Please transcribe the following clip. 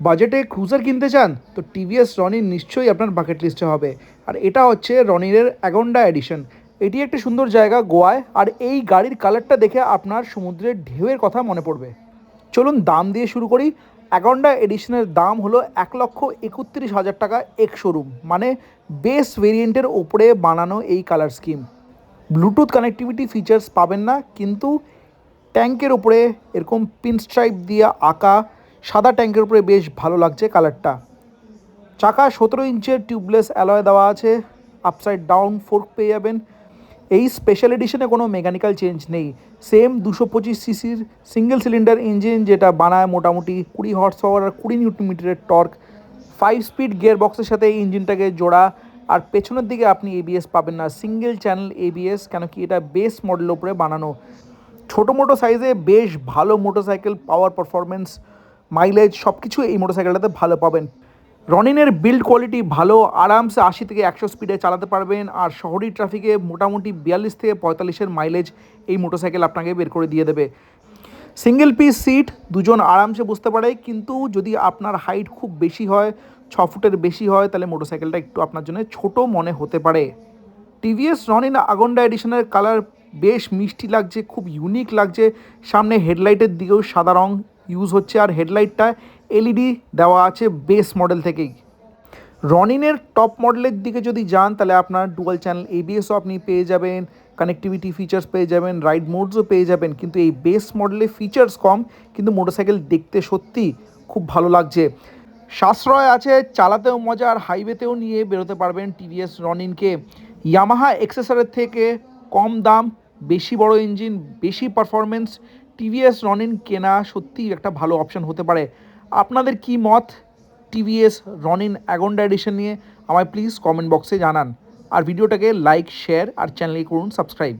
বাজেটে ক্রুজার কিনতে চান, তো টিভিএস রনির নিশ্চয়ই আপনার বাকেট লিস্টে হবে। আর এটা হচ্ছে রনিরের অ্যাগন্ডা এডিশন এটি একটা সুন্দর জায়গা গোয়ায়, আর এই গাড়ির কালারটা দেখে আপনার সমুদ্রের ঢেউয়ের কথা মনে পড়বে। চলুন দাম দিয়ে শুরু করি। অ্যাগন্ডা এডিশনের দাম হলো এক লক্ষ একত্রিশ হাজার টাকা এক শোরুম মানে বেস ভেরিয়েন্টের ওপরে বানানো এই colour scheme Bluetooth connectivity features পাবেন না, কিন্তু ট্যাঙ্কের ওপরে এরকম পিন স্ট্রাইপ দিয়ে আঁকা সাদা ট্যাঙ্কের উপরে বেশ ভালো লাগছে কালারটা। চাকা সতেরো ইঞ্চের টিউবলেস অ্যালয় দেওয়া আছে আপসাইড ডাউন ফোর্ক পেয়ে যাবেন। এই স্পেশাল এডিশনে কোনো মেকানিক্যাল চেঞ্জ নেই। সেম দুশো পঁচিশ সিসির সিঙ্গেল সিলিন্ডার ইঞ্জিন যেটা বানায় মোটামুটি কুড়ি হর্স পাওয়ার আর কুড়ি নিউটন মিটারের টর্ক ফাইভ স্পিড গিয়ার বক্সের সাথে এই ইঞ্জিনটাকে জোড়া। আর পেছনের দিকে আপনি এবিএস পাবেন না সিঙ্গেল চ্যানেল এবিএস কেন কি এটা বেস মডেলের উপরে বানানো। ছোটো মোটো সাইজে বেশ ভালো মোটরসাইকেল পাওয়ার পারফরমেন্স মাইলেজ সব কিছু এই মোটরসাইকেলটাতে ভালো পাবেন। রনিনের বিল্ড কোয়ালিটি ভালো, আরামসে আশি থেকে একশো স্পিডে চালাতে পারবেন, আর শহরি ট্রাফিকে মোটামুটি বিয়াল্লিশ থেকে পঁয়তাল্লিশের মাইলেজ এই মোটরসাইকেল আপনাকে বের করে দিয়ে দেবে। সিঙ্গেল পিস সিট দুজন আরামসে বসতে পারে, কিন্তু যদি আপনার হাইট খুব বেশি হয়, ছ ফুটের বেশি হয়, তাহলে মোটরসাইকেলটা একটু আপনার জন্য ছোট মনে হতে পারে। টিভিএস রনিন আগন্ডা এডিশনের কালার বেশ মিষ্টি লাগছে, খুব ইউনিক লাগছে, সামনে হেডলাইটের দিকেও সাদা রং ইউজ হচ্ছে আর হেডলাইটটা এলইডি দেওয়া আছে বেস মডেল থেকেই। রনিনের টপ মডেলের দিকে যদি যান, তাহলে আপনার ডুয়াল চ্যানেল এবিএসও আপনি পেয়ে যাবেন কানেক্টিভিটি ফিচার্স পেয়ে যাবেন রাইড মোডসও পেয়ে যাবেন। কিন্তু এই বেস মডেলে ফিচার্স কম, কিন্তু মোটরসাইকেল দেখতে সত্যি খুব ভালো লাগছে। সাশ্রয় আছে, চালাতেও মজা, আর হাইওয়েতেও নিয়ে বেরোতে পারবেন টিভিএস রনিনকে। ইয়ামাহা এক্সেসরের থেকে কম দাম, বেশি বড় ইঞ্জিন বেশি পারফরমেন্স টিভিএস রনিন কেনা সত্যিই একটা ভালো অপশন হতে পারে। আপনাদের কি মত টিভিএস রনিন অ্যাগন্ডা এডিশন নিয়ে? আমায় প্লিজ কমেন্ট বক্সে জানান। আর ভিডিওটাকে লাইক শেয়ার আর চ্যানেলে করুন সাবস্ক্রাইব